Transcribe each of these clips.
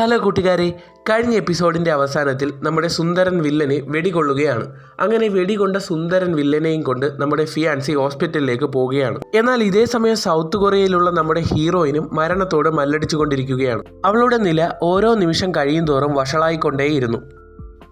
Hello കൂട്ടുകാരെ കഴിഞ്ഞ എപ്പിസോഡിന്റെ അവസാനത്തിൽ നമ്മുടെ സുന്ദരൻ വില്ലനെ വെടികൊള്ളുകയാണ്. അങ്ങനെ വെടികൊണ്ട സുന്ദരൻ വില്ലനെയും കൊണ്ട് നമ്മുടെ ഫിയാൻസി ഹോസ്പിറ്റലിലേക്ക് പോവുകയാണ്. എന്നാൽ ഇതേ സമയം സൗത്ത് കൊറിയയിലുള്ള നമ്മുടെ ഹീറോയിനും മരണത്തോട് മല്ലടിച്ചുകൊണ്ടിരിക്കുകയാണ്. അവളുടെ നില ഓരോ നിമിഷം കഴിയും തോറും വഷളായിക്കൊണ്ടേയിരുന്നു.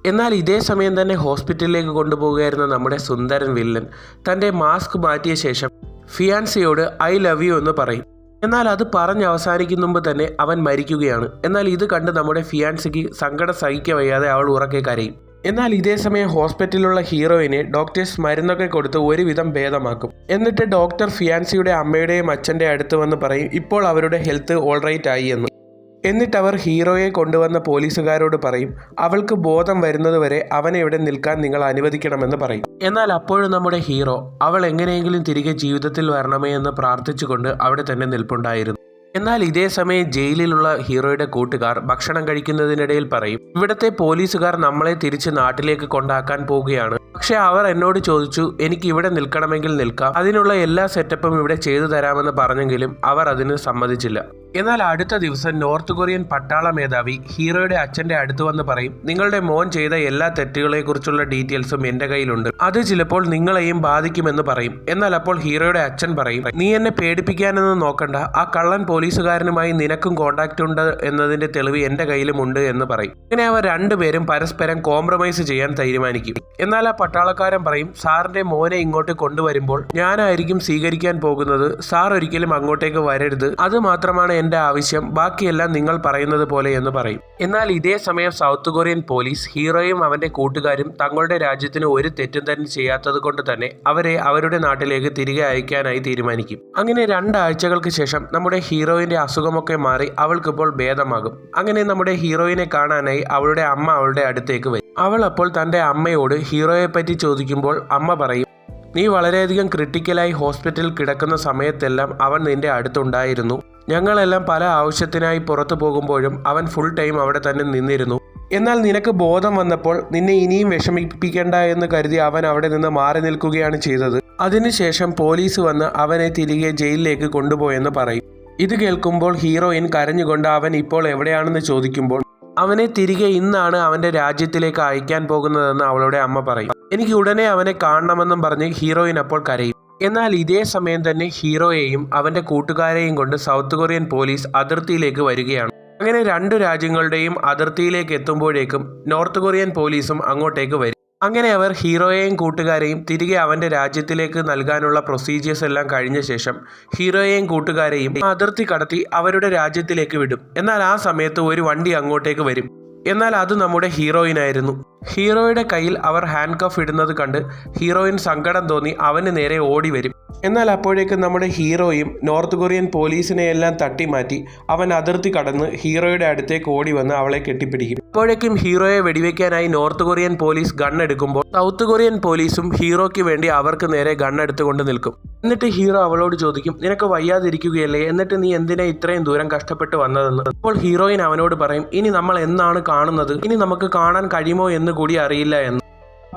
എന്നാൽ ഇതേ സമയം തന്നെ ഹോസ്പിറ്റലിലേക്ക് കൊണ്ടുപോകുകയായിരുന്ന നമ്മുടെ സുന്ദരൻ വില്ലൻ തന്റെ മാസ്ക് മാറ്റിയ ശേഷം ഫിയാൻസിയോട് ഐ ലവ് യു എന്ന് പറയും. എന്നാൽ അത് പറഞ്ഞ് അവസാനിക്കും മുമ്പ് തന്നെ അവൻ മരിക്കുകയാണ്. എന്നാൽ ഇത് കണ്ട് നമ്മുടെ ഫിയാൻസിക്ക് സങ്കടം സഹിക്ക വയ്യാതെ അവൾ ഉറക്കെ കരയും. എന്നാൽ ഇതേ സമയം ഹോസ്പിറ്റലിലുള്ള ഹീറോയിനെ ഡോക്ടേഴ്സ് മരുന്നൊക്കെ കൊടുത്ത് ഒരുവിധം ഭേദമാക്കും. എന്നിട്ട് ഡോക്ടർ ഫിയാൻസിയുടെ അമ്മയുടെയും അച്ഛന്റെ അടുത്ത് വന്ന് പറയും ഇപ്പോൾ അവരുടെ ഹെൽത്ത് ഓൾറൈറ്റ് ആയി എന്ന്. എന്നിട്ട് അവർ ഹീറോയെ കൊണ്ടുവന്ന പോലീസുകാരോട് പറയും അവൾക്ക് ബോധം വരുന്നതുവരെ അവനെ ഇവിടെ നിൽക്കാൻ നിങ്ങൾ അനുവദിക്കണമെന്ന് പറയും. എന്നാൽ അപ്പോഴും നമ്മുടെ ഹീറോ അവൾ എങ്ങനെയെങ്കിലും തിരികെ ജീവിതത്തിൽ വരണമേ എന്ന് പ്രാർത്ഥിച്ചുകൊണ്ട് അവിടെ തന്നെ നിൽപ്പുണ്ടായിരുന്നു. എന്നാൽ ഇതേ സമയം ജയിലിലുള്ള ഹീറോയുടെ കൂട്ടുകാർ ഭക്ഷണം കഴിക്കുന്നതിനിടയിൽ പറയും ഇവിടത്തെ പോലീസുകാർ നമ്മളെ തിരിച്ച് നാട്ടിലേക്ക് കൊണ്ടാക്കാൻ പോവുകയാണ്. പക്ഷെ അവർ എന്നോട് ചോദിച്ചു എനിക്ക് ഇവിടെ നിൽക്കണമെങ്കിൽ നിൽക്കാം. അതിനുള്ള എല്ലാ സെറ്റപ്പും ഇവിടെ ചെയ്തു തരാമെന്ന് പറഞ്ഞെങ്കിലും അവർ അതിന് സമ്മതിച്ചില്ല. എന്നാൽ അടുത്ത ദിവസം നോർത്ത് കൊറിയൻ പട്ടാള മേധാവി ഹീറോയുടെ അച്ഛന്റെ അടുത്ത് വന്ന് പറയും നിങ്ങളുടെ മോൻ ചെയ്ത എല്ലാ തെറ്റുകളെ കുറിച്ചുള്ള ഡീറ്റെയിൽസും എന്റെ കയ്യിലുണ്ട്. അത് ചിലപ്പോൾ നിങ്ങളെയും ബാധിക്കുമെന്ന് പറയും. എന്നാൽ അപ്പോൾ ഹീറോയുടെ അച്ഛൻ പറയും നീ എന്നെ പേടിപ്പിക്കാനെന്ന് നോക്കണ്ട. ആ കള്ളൻ പോലീസുകാരനുമായി നിനക്കും കോണ്ടാക്റ്റ് ഉണ്ട് എന്നതിന്റെ തെളിവ് എന്റെ കയ്യിലുമുണ്ട് എന്ന് പറയും. അങ്ങനെ അവർ രണ്ടുപേരും പരസ്പരം കോംപ്രമൈസ് ചെയ്യാൻ തീരുമാനിക്കും. എന്നാൽ ആ പട്ടാളക്കാരൻ പറയും സാറിന്റെ മോനെ ഇങ്ങോട്ട് കൊണ്ടുവരുമ്പോൾ ഞാനായിരിക്കും സ്വീകരിക്കാൻ പോകുന്നത്. സാർ ഒരിക്കലും അങ്ങോട്ടേക്ക് വരരുത്. അത് മാത്രമാണ് എന്റെ ആവശ്യം. ബാക്കിയെല്ലാം നിങ്ങൾ പറയുന്നത് പോലെ എന്ന് പറയും. എന്നാൽ ഇതേ സമയം സൗത്ത് കൊറിയൻ പോലീസ് ഹീറോയും അവന്റെ കൂട്ടുകാരും തങ്ങളുടെ രാജ്യത്തിന് ഒരു തെറ്റും തന്നെ ചെയ്യാത്തത് കൊണ്ട് തന്നെ അവരെ അവരുടെ നാട്ടിലേക്ക് തിരികെ അയക്കാനായി തീരുമാനിക്കും. അങ്ങനെ രണ്ടാഴ്ചകൾക്ക് ശേഷം നമ്മുടെ ഹീറോയിന്റെ അസുഖമൊക്കെ മാറി അവൾക്കിപ്പോൾ ഭേദമാകും. അങ്ങനെ നമ്മുടെ ഹീറോയിനെ കാണാനായി അവളുടെ അമ്മ അവളുടെ അടുത്തേക്ക് വരും. അവൾ അപ്പോൾ തന്റെ അമ്മയോട് ഹീറോയെ പറ്റി ചോദിക്കുമ്പോൾ അമ്മ പറയും നീ വളരെയധികം ക്രിട്ടിക്കലായി ഹോസ്പിറ്റലിൽ കിടക്കുന്ന സമയത്തെല്ലാം അവൻ നിന്റെ അടുത്തുണ്ടായിരുന്നു. ഞങ്ങളെല്ലാം പല ആവശ്യത്തിനായി പുറത്തു പോകുമ്പോഴും അവൻ ഫുൾ ടൈം അവിടെ തന്നെ നിന്നിരുന്നു. എന്നാൽ നിനക്ക് ബോധം വന്നപ്പോൾ നിന്നെ ഇനിയും വിഷമിപ്പിക്കേണ്ട എന്ന് കരുതി അവൻ അവിടെ നിന്ന് മാറി നിൽക്കുകയാണ് ചെയ്തത്. അതിനുശേഷം പോലീസ് വന്ന് അവനെ തിരികെ ജയിലിലേക്ക് കൊണ്ടുപോയെന്ന് പറയും. ഇത് കേൾക്കുമ്പോൾ ഹീറോയിൻ കരഞ്ഞുകൊണ്ട് അവൻ ഇപ്പോൾ എവിടെയാണെന്ന് ചോദിക്കുമ്പോൾ അവനെ തിരികെ ഇന്നാണ് അവന്റെ രാജ്യത്തിലേക്ക് അയക്കാൻ പോകുന്നതെന്ന് അവളുടെ അമ്മ പറയും. എനിക്ക് ഉടനെ അവനെ കാണണമെന്നും പറഞ്ഞ് ഹീറോയിൻ അപ്പോൾ കരയും. എന്നാൽ ഇതേ സമയം തന്നെ ഹീറോയെയും അവന്റെ കൂട്ടുകാരെയും കൊണ്ട് സൗത്ത് കൊറിയൻ പോലീസ് അതിർത്തിയിലേക്ക് വരികയാണ്. അങ്ങനെ രണ്ടു രാജ്യങ്ങളുടെയും അതിർത്തിയിലേക്ക് എത്തുമ്പോഴേക്കും നോർത്ത് കൊറിയൻ പോലീസും അങ്ങോട്ടേക്ക് വരും. അങ്ങനെ അവർ ഹീറോയെയും കൂട്ടുകാരെയും തിരികെ അവന്റെ രാജ്യത്തിലേക്ക് നൽകാനുള്ള പ്രൊസീജിയേഴ്സ് എല്ലാം കഴിഞ്ഞ ശേഷം ഹീറോയെയും കൂട്ടുകാരെയും അതിർത്തി കടത്തി അവരുടെ രാജ്യത്തിലേക്ക് വിടും. എന്നാൽ ആ സമയത്ത് ഒരു വണ്ടി അങ്ങോട്ടേക്ക് വരും. എന്നാൽ അത് നമ്മുടെ ഹീറോയിനായിരുന്നു. ഹീറോയുടെ കയ്യിൽ അവർ ഹാൻഡ് കഫ് ഇടുന്നത് കണ്ട് ഹീറോയിൻ സങ്കടം തോന്നി അവന് നേരെ ഓടി വരും. എന്നാൽ അപ്പോഴേക്ക് നമ്മുടെ ഹീറോയും നോർത്ത് കൊറിയൻ പോലീസിനെ എല്ലാം തട്ടിമാറ്റി അവൻ അതിർത്തി കടന്ന് ഹീറോയുടെ അടുത്തേക്ക് ഓടി വന്ന് അവളെ കെട്ടിപ്പിടിക്കും. അപ്പോഴേക്കും ഹീറോയെ വെടിവെക്കാനായി നോർത്ത് കൊറിയൻ പോലീസ് ഗണ്ണെടുക്കുമ്പോൾ സൗത്ത് കൊറിയൻ പോലീസും ഹീറോയ്ക്ക് വേണ്ടി അവർക്ക് നേരെ ഗണ്ണെടുത്തുകൊണ്ട് നിൽക്കും. എന്നിട്ട് ഹീറോ അവളോട് ചോദിക്കും നിനക്ക് വയ്യാതിരിക്കുകയല്ലേ? എന്നിട്ട് നീ എന്തിനാ ഇത്രയും ദൂരം കഷ്ടപ്പെട്ട് വന്നതെന്ന്? അപ്പോൾ ഹീറോയിൻ അവനോട് പറയും ഇനി നമ്മൾ എന്നാണ് കാണുന്നത്? ഇനി നമുക്ക് കാണാൻ കഴിയുമോ എന്ന് കൂടി അറിയില്ല എന്ന്.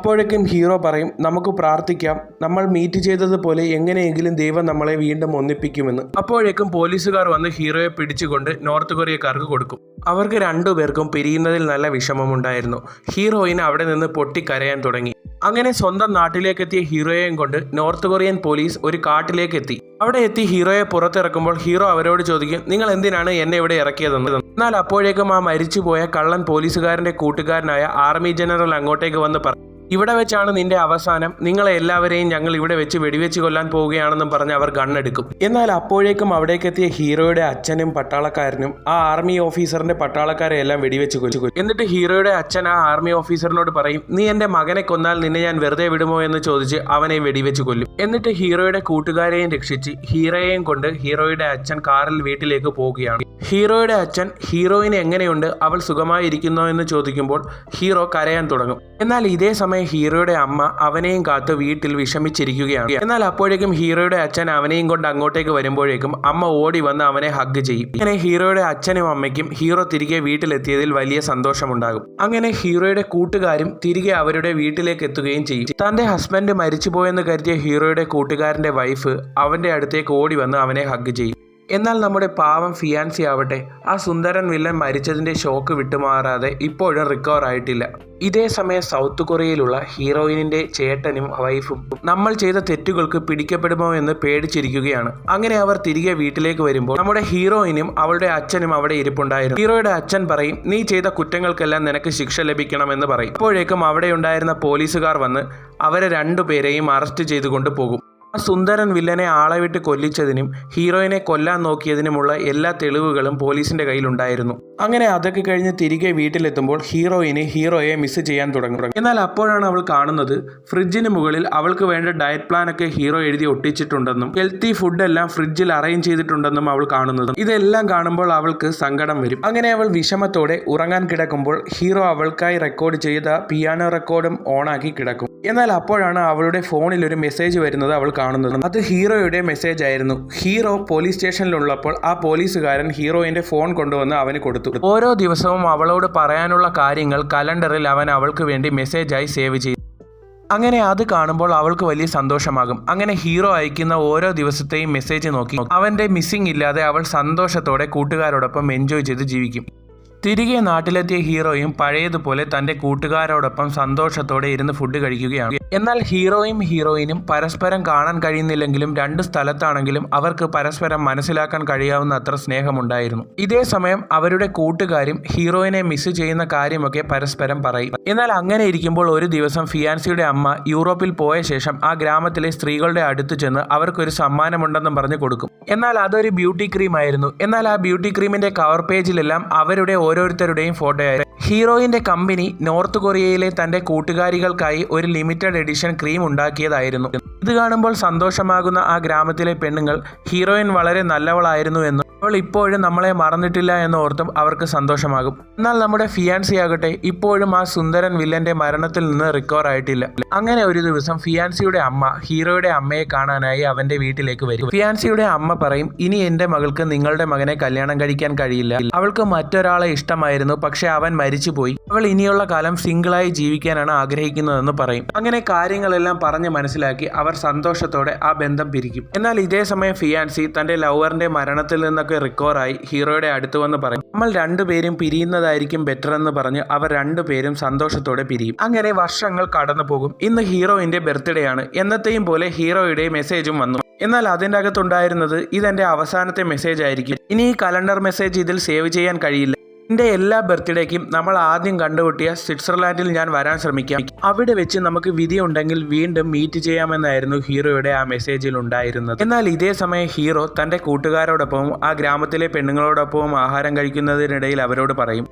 അപ്പോഴേക്കും ഹീറോ പറയും നമുക്ക് പ്രാർത്ഥിക്കാം. നമ്മൾ മീറ്റ് ചെയ്തതുപോലെ എങ്ങനെയെങ്കിലും ദൈവം നമ്മളെ വീണ്ടും ഒന്നിപ്പിക്കുമെന്ന്. അപ്പോഴേക്കും പോലീസുകാർ വന്ന് ഹീറോയെ പിടിച്ചുകൊണ്ട് നോർത്ത് കൊറിയക്കാർക്ക് കൊടുക്കും. അവർക്ക് രണ്ടുപേർക്കും പിരിയുന്നതിൽ നല്ല വിഷമമുണ്ടായിരുന്നു. ഹീറോയിന് അവിടെ നിന്ന് പൊട്ടിക്കരയാൻ തുടങ്ങി. അങ്ങനെ സ്വന്തം നാട്ടിലേക്കെത്തിയ ഹീറോയെയും കൊണ്ട് നോർത്ത് കൊറിയൻ പോലീസ് ഒരു കാട്ടിലേക്ക് എത്തി അവിടെ എത്തി ഹീറോയെ പുറത്തിറക്കുമ്പോൾ ഹീറോ അവരോട് ചോദിക്കും നിങ്ങൾ എന്തിനാണ് എന്നെ ഇവിടെ ഇറക്കിയതെന്ന്? എന്നാൽ അപ്പോഴേക്കും ആ മരിച്ചുപോയ കള്ളൻ പോലീസുകാരന്റെ കൂട്ടുകാരനായ ആർമി ജനറൽ അങ്ങോട്ടേക്ക് വന്ന് പറഞ്ഞു ഇവിടെ വെച്ചാണ് നിന്റെ അവസാനം. നിങ്ങളെ എല്ലാവരെയും ഞങ്ങൾ ഇവിടെ വെച്ച് വെടിവെച്ച് കൊല്ലാൻ പോവുകയാണെന്നും പറഞ്ഞ് അവർ ഗണ്ണെടുക്കും. എന്നാൽ അപ്പോഴേക്കും അവിടേക്കെത്തിയ ഹീറോയുടെ അച്ഛനും പട്ടാളക്കാരനും ആ ആർമി ഓഫീസറിന്റെ പട്ടാളക്കാരെ എല്ലാം വെടിവെച്ച് കൊച്ചു എന്നിട്ട് ഹീറോയുടെ അച്ഛൻ ആ ആർമി ഓഫീസറിനോട് പറയും നീ എന്റെ മകനെ കൊന്നാൽ നിന്നെ ഞാൻ വെറുതെ വിടുമോ? എന്ന് ചോദിച്ച് അവനെ വെടിവെച്ച് കൊല്ലും. എന്നിട്ട് ഹീറോയുടെ കൂട്ടുകാരെയും രക്ഷിച്ച് ഹീറോയെയും കൊണ്ട് ഹീറോയുടെ അച്ഛൻ കാറിൽ വീട്ടിലേക്ക് പോവുകയാണ്. ഹീറോയുടെ അച്ഛൻ ഹീറോയിന് എങ്ങനെയുണ്ട്? അവൾ സുഖമായിരിക്കുന്നോ? എന്ന് ചോദിക്കുമ്പോൾ ഹീറോ കരയാൻ തുടങ്ങും. എന്നാൽ ഇതേ സമയം ഹീറോയുടെ അമ്മ അവനെയും കാത്ത് വീട്ടിൽ വിഷമിച്ചിരിക്കുകയാണ്. എന്നാൽ അപ്പോഴേക്കും ഹീറോയുടെ അച്ഛൻ അവനെയും കൊണ്ട് അങ്ങോട്ടേക്ക് വരുമ്പോഴേക്കും അമ്മ ഓടി വന്ന് അവനെ ഹഗ് ചെയ്യും. അങ്ങനെ ഹീറോയുടെ അച്ഛനും അമ്മയ്ക്കും ഹീറോ തിരികെ വീട്ടിലെത്തിയതിൽ വലിയ സന്തോഷമുണ്ടാകും. അങ്ങനെ ഹീറോയുടെ കൂട്ടുകാരും തിരികെ അവരുടെ വീട്ടിലേക്ക് എത്തുകയും ചെയ്യും. തന്റെ ഹസ്ബൻഡ് മരിച്ചുപോയെന്ന് കരുതിയ ഹീറോയുടെ കൂട്ടുകാരന്റെ വൈഫ് അവന്റെ അടുത്തേക്ക് ഓടി വന്ന് അവനെ ഹഗ് ചെയ്യും. എന്നാൽ നമ്മുടെ പാവം ഫിയാൻസി ആവട്ടെ ആ സുന്ദരൻ വില്ലൻ മരിച്ചതിന്റെ ഷോക്ക് വിട്ടുമാറാതെ ഇപ്പോഴും റിക്കവർ ആയിട്ടില്ല. ഇതേ സമയം സൗത്ത് കൊറിയയിലുള്ള ഹീറോയിനിന്റെ ചേട്ടനും വൈഫും നമ്മൾ ചെയ്ത തെറ്റുകൾക്ക് പിടിക്കപ്പെടുമോ എന്ന് പേടിച്ചിരിക്കുകയാണ്. അങ്ങനെ അവർ തിരികെ വീട്ടിലേക്ക് വരുമ്പോൾ നമ്മുടെ ഹീറോയിനും അവളുടെ അച്ഛനും അവിടെ ഇരിപ്പുണ്ടായിരുന്നു. ഹീറോയുടെ അച്ഛൻ പറയും നീ ചെയ്ത കുറ്റങ്ങൾക്കെല്ലാം നിനക്ക് ശിക്ഷ ലഭിക്കണമെന്ന് പറയും. അപ്പോഴേക്കും അവിടെ ഉണ്ടായിരുന്ന പോലീസുകാർ വന്ന് അവരെ രണ്ടുപേരെയും അറസ്റ്റ് ചെയ്തുകൊണ്ട് പോകും. ആ സുന്ദരൻ വില്ലനെ ആളെ വിട്ട് കൊല്ലിച്ചതിനും ഹീറോയിനെ കൊല്ലാൻ നോക്കിയതിനുമുള്ള എല്ലാ തെളിവുകളും പോലീസിന്റെ കയ്യിലുണ്ടായിരുന്നു. അങ്ങനെ അതൊക്കെ കഴിഞ്ഞ് തിരികെ വീട്ടിലെത്തുമ്പോൾ ഹീറോയിന് ഹീറോയെ മിസ് ചെയ്യാൻ തുടങ്ങും. എന്നാൽ അപ്പോഴാണ് അവൾ കാണുന്നത് ഫ്രിഡ്ജിന് മുകളിൽ അവൾക്ക് വേണ്ട ഡയറ്റ് പ്ലാൻ ഒക്കെ ഹീറോ എഴുതി ഒട്ടിച്ചിട്ടുണ്ടെന്നും ഹെൽത്തി ഫുഡ് എല്ലാം ഫ്രിഡ്ജിൽ അറേഞ്ച് ചെയ്തിട്ടുണ്ടെന്നും അവൾ കാണുന്നതും. ഇതെല്ലാം കാണുമ്പോൾ അവൾക്ക് സങ്കടം വരും. അങ്ങനെ അവൾ വിഷമത്തോടെ ഉറങ്ങാൻ കിടക്കുമ്പോൾ ഹീറോ അവൾക്കായി റെക്കോർഡ് ചെയ്ത പിയാനോ റെക്കോർഡും ഓണാക്കി കിടക്കും. എന്നാൽ അപ്പോഴാണ് അവളുടെ ഫോണിൽ ഒരു മെസ്സേജ് വരുന്നത് അവൾ കാണുന്നത്. അത് ഹീറോയുടെ മെസ്സേജ് ആയിരുന്നു. ഹീറോ പോലീസ് സ്റ്റേഷനിലുള്ളപ്പോൾ ആ പോലീസുകാരൻ ഹീറോയിന്റെ ഫോൺ കൊണ്ടുവന്ന് അവന് കൊടുത്തു. ഓരോ ദിവസവും അവളോട് പറയാനുള്ള കാര്യങ്ങൾ കലണ്ടറിൽ അവൻ അവൾക്ക് വേണ്ടി മെസ്സേജായി സേവ് ചെയ്തു. അങ്ങനെ അത് കാണുമ്പോൾ അവൾക്ക് വലിയ സന്തോഷമാകും. അങ്ങനെ ഹീറോ അയക്കുന്ന ഓരോ ദിവസത്തെയും മെസ്സേജ് നോക്കി. അവന്റെ മിസ്സിംഗ് ഇല്ലാതെ അവൾ സന്തോഷത്തോടെ കൂട്ടുകാരോടൊപ്പം എൻജോയ് ചെയ്ത് ജീവിക്കും. തിരികെ നാട്ടിലെത്തിയ ഹീറോയും പഴയതുപോലെ തന്റെ കൂട്ടുകാരോടൊപ്പം സന്തോഷത്തോടെ ഇരുന്ന് ഫുഡ് കഴിക്കുകയാണ്. എന്നാൽ ഹീറോയും ഹീറോയിനും പരസ്പരം കാണാൻ കഴിയുന്നില്ലെങ്കിലും രണ്ട് സ്ഥലത്താണെങ്കിലും അവർക്ക് പരസ്പരം മനസ്സിലാക്കാൻ കഴിയാവുന്ന അത്ര സ്നേഹമുണ്ടായിരുന്നു. ഇതേ സമയം അവരുടെ കൂട്ടുകാരും ഹീറോയിനെ മിസ് ചെയ്യുന്ന കാര്യമൊക്കെ പരസ്പരം പറയും. എന്നാൽ അങ്ങനെ ഇരിക്കുമ്പോൾ ഒരു ദിവസം ഫിയാൻസിയുടെ അമ്മ യൂറോപ്പിൽ പോയ ശേഷം ആ ഗ്രാമത്തിലെ സ്ത്രീകളുടെ അടുത്ത് ചെന്ന് അവർക്കൊരു സമ്മാനമുണ്ടെന്നും പറഞ്ഞു കൊടുക്കും. എന്നാൽ അതൊരു ബ്യൂട്ടി ക്രീം ആയിരുന്നു. എന്നാൽ ആ ബ്യൂട്ടി ക്രീമിന്റെ കവർ പേജിലെല്ലാം അവരുടെ ഓരോരുത്തരുടെയും ഫോട്ടോയായി ഹീറോയിന്റെ കമ്പനി നോർത്ത് കൊറിയയിലെ തന്റെ കൂട്ടുകാരികൾക്കായി ഒരു ലിമിറ്റഡ് എഡിഷൻ ക്രീം ഉണ്ടാക്കിയതായിരുന്നു. ഇത് കാണുമ്പോൾ സന്തോഷമാകുന്ന ആ ഗ്രാമത്തിലെ പെണ്ണുങ്ങൾ ഹീറോയിൻ വളരെ നല്ലവളായിരുന്നു എന്നും അവൾ ഇപ്പോഴും നമ്മളെ മറന്നിട്ടില്ല എന്ന് ഓർത്തും അവർക്ക് സന്തോഷമാകും. എന്നാൽ നമ്മുടെ ഫിയാൻസി ആകട്ടെ ഇപ്പോഴും ആ സുന്ദരൻ വില്ലന്റെ മരണത്തിൽ നിന്ന് റിക്കവർ ആയിട്ടില്ല. അങ്ങനെ ഒരു ദിവസം ഫിയാൻസിയുടെ അമ്മ ഹീറോയുടെ അമ്മയെ കാണാനായി അവന്റെ വീട്ടിലേക്ക് വരും. ഫിയാൻസിയുടെ അമ്മ പറയും ഇനി എന്റെ മകൾക്ക് നിങ്ങളുടെ മകനെ കല്യാണം കഴിക്കാൻ കഴിയില്ല. അവൾക്ക് മറ്റൊരാളെ ഇഷ്ടമായിരുന്നു പക്ഷെ അവൻ മരിച്ചുപോയി. അവൾ ഇനിയുള്ള കാലം സിംഗിളായി ജീവിക്കാനാണ് ആഗ്രഹിക്കുന്നതെന്ന് പറയും. അങ്ങനെ കാര്യങ്ങളെല്ലാം പറഞ്ഞ് മനസ്സിലാക്കി അവർ സന്തോഷത്തോടെ ആ ബന്ധം പിരിക്കും. എന്നാൽ ഇതേ സമയം ഫിയാൻസി തന്റെ ലവറിന്റെ മരണത്തിൽ നിന്നൊക്കെ റിക്കവറായി ഹീറോയുടെ അടുത്ത് വന്ന് പറയും നമ്മൾ രണ്ടുപേരും പിരിയുന്നതായിരിക്കും ബെറ്റർ എന്ന് പറഞ്ഞ് അവർ രണ്ടുപേരും സന്തോഷത്തോടെ പിരിയും. അങ്ങനെ വർഷങ്ങൾ കടന്നു പോകും. ഇന്ന് ഹീറോയിന്റെ ബർത്ത്ഡേ ആണ്. എന്നത്തെയും പോലെ ഹീറോയുടെ മെസ്സേജും വന്നു. എന്നാൽ അതിന്റെ അകത്തുണ്ടായിരുന്നത് ഇതെന്റെ അവസാനത്തെ മെസ്സേജ് ആയിരിക്കും. ഇനി ഈ കലണ്ടർ മെസ്സേജ് ഇതിൽ സേവ് ചെയ്യാൻ കഴിയില്ല. എന്റെ എല്ലാ ബർത്ത്ഡേക്കും നമ്മൾ ആദ്യം കണ്ടുകൂട്ടിയ സ്വിറ്റ്സർലാൻഡിൽ ഞാൻ വരാൻ ശ്രമിക്കാം. അവിടെ വെച്ച് നമുക്ക് വിധി ഉണ്ടെങ്കിൽ വീണ്ടും മീറ്റ് ചെയ്യാമെന്നായിരുന്നു ഹീറോയുടെ ആ മെസ്സേജിൽ ഉണ്ടായിരുന്നത്. എന്നാൽ ഇതേ സമയം ഹീറോ തന്റെ കൂട്ടുകാരോടൊപ്പവും ആ ഗ്രാമത്തിലെ പെണ്ണുങ്ങളോടൊപ്പവും ആഹാരം കഴിക്കുന്നതിനിടയിൽ അവരോട് പറയും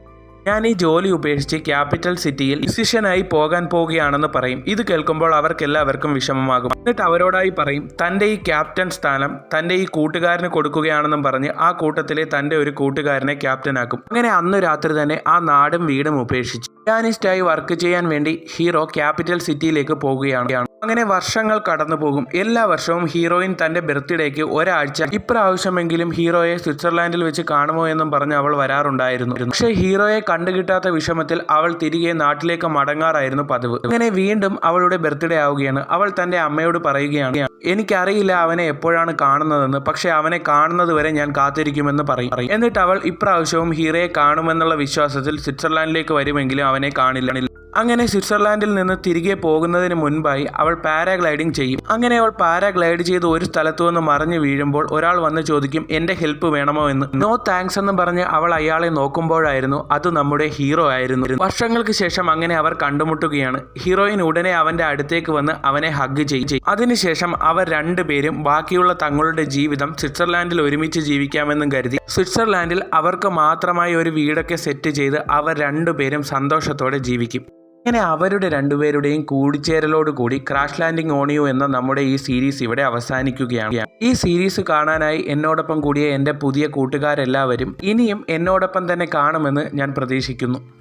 ഞാൻ ഈ ജോലി ഉപേക്ഷിച്ച് ക്യാപിറ്റൽ സിറ്റിയിൽ ഡിസിഷനായി പോകാൻ പോവുകയാണെന്ന് പറയും. ഇത് കേൾക്കുമ്പോൾ അവർക്കെല്ലാവർക്കും വിഷമമാകും. എന്നിട്ട് അവരോടായി പറയും തന്റെ ഈ ക്യാപ്റ്റൻ സ്ഥാനം തന്റെ ഈ കൂട്ടുകാരന് കൊടുക്കുകയാണെന്നും പറഞ്ഞ് ആ കൂട്ടത്തിലെ തന്റെ ഒരു കൂട്ടുകാരനെ ക്യാപ്റ്റനാക്കും. അങ്ങനെ അന്ന് രാത്രി തന്നെ ആ നാടും വീടും ഉപേക്ഷിച്ചു. പിയാനിസ്റ്റായി വർക്ക് ചെയ്യാൻ വേണ്ടി ഹീറോ ക്യാപിറ്റൽ സിറ്റിയിലേക്ക് പോവുകയാണ് അങ്ങനെ വർഷങ്ങൾ കടന്നു പോകും. എല്ലാ വർഷവും ഹീറോയിൻ തന്റെ ബർത്ത്ഡേക്ക് ഒരാഴ്ച ഇപ്രാവശ്യമെങ്കിലും ഹീറോയെ സ്വിറ്റ്സർലാൻഡിൽ വെച്ച് കാണുമോ എന്നും പറഞ്ഞ് അവൾ വരാറുണ്ടായിരുന്നു. പക്ഷേ ഹീറോയെ കണ്ടുകിട്ടാത്ത വിഷമത്തിൽ അവൾ തിരികെ നാട്ടിലേക്ക് മടങ്ങാറായിരുന്നു പതിവ്. അങ്ങനെ വീണ്ടും അവളുടെ ബർത്ത്ഡേ ആവുകയാണ്. അവൾ തന്റെ അമ്മയോട് പറയുകയാണ് എനിക്കറിയില്ല അവനെ എപ്പോഴാണ് കാണുന്നതെന്ന് പക്ഷെ അവനെ കാണുന്നത് വരെ ഞാൻ കാത്തിരിക്കുമെന്ന് പറയും. എന്നിട്ട് അവൾ ഇപ്രാവശ്യവും ഹീറോയെ കാണുമെന്നുള്ള വിശ്വാസത്തിൽ സ്വിറ്റ്സർലാൻഡിലേക്ക് വരുമെങ്കിലും അവനെ കാണില്ല. അങ്ങനെ സ്വിറ്റ്സർലാൻഡിൽ നിന്ന് തിരികെ പോകുന്നതിന് മുൻപായി അവൾ പാരാഗ്ലൈഡിംഗ് ചെയ്യും. അങ്ങനെ അവൾ പാരാഗ്ലൈഡ് ചെയ്ത് ഒരു സ്ഥലത്തു നിന്ന് മറിഞ്ഞു വീഴുമ്പോൾ ഒരാൾ വന്ന് ചോദിക്കും എന്റെ ഹെൽപ്പ് വേണമോ എന്ന്? നോ താങ്ക്സ് എന്ന് പറഞ്ഞ് അവൾ അയാളെ നോക്കുമ്പോഴായിരുന്നു അത് നമ്മുടെ ഹീറോ ആയിരുന്നു. വർഷങ്ങൾക്ക് ശേഷം അങ്ങനെ അവർ കണ്ടുമുട്ടുകയാണ്. ഹീറോയിൻ ഉടനെ അവന്റെ അടുത്തേക്ക് വന്ന് അവനെ ഹഗ് ചെയ്യും. അതിനുശേഷം അവർ രണ്ടുപേരും ബാക്കിയുള്ള തങ്ങളുടെ ജീവിതം സ്വിറ്റ്സർലാൻഡിൽ ഒരുമിച്ച് ജീവിക്കാമെന്നും കരുതി. സ്വിറ്റ്സർലാൻഡിൽ അവർക്ക് മാത്രമായി ഒരു വീടൊക്കെ സെറ്റ് ചെയ്ത് അവർ രണ്ടുപേരും സന്തോഷത്തോടെ ജീവിക്കും. അങ്ങനെ അവരുടെ രണ്ടുപേരുടെയും കൂടിച്ചേരലോട് കൂടി ക്രാഷ് ലാൻഡിംഗ് ഓണിയോ എന്ന നമ്മുടെ ഈ സീരീസ് ഇവിടെ അവസാനിക്കുകയാണ്. ഈ സീരീസ് കാണാനായി എന്നോടൊപ്പം കൂടിയ എന്റെ പുതിയ കൂട്ടുകാരെല്ലാവരും ഇനിയും എന്നോടൊപ്പം തന്നെ കാണുമെന്ന് ഞാൻ പ്രതീക്ഷിക്കുന്നു.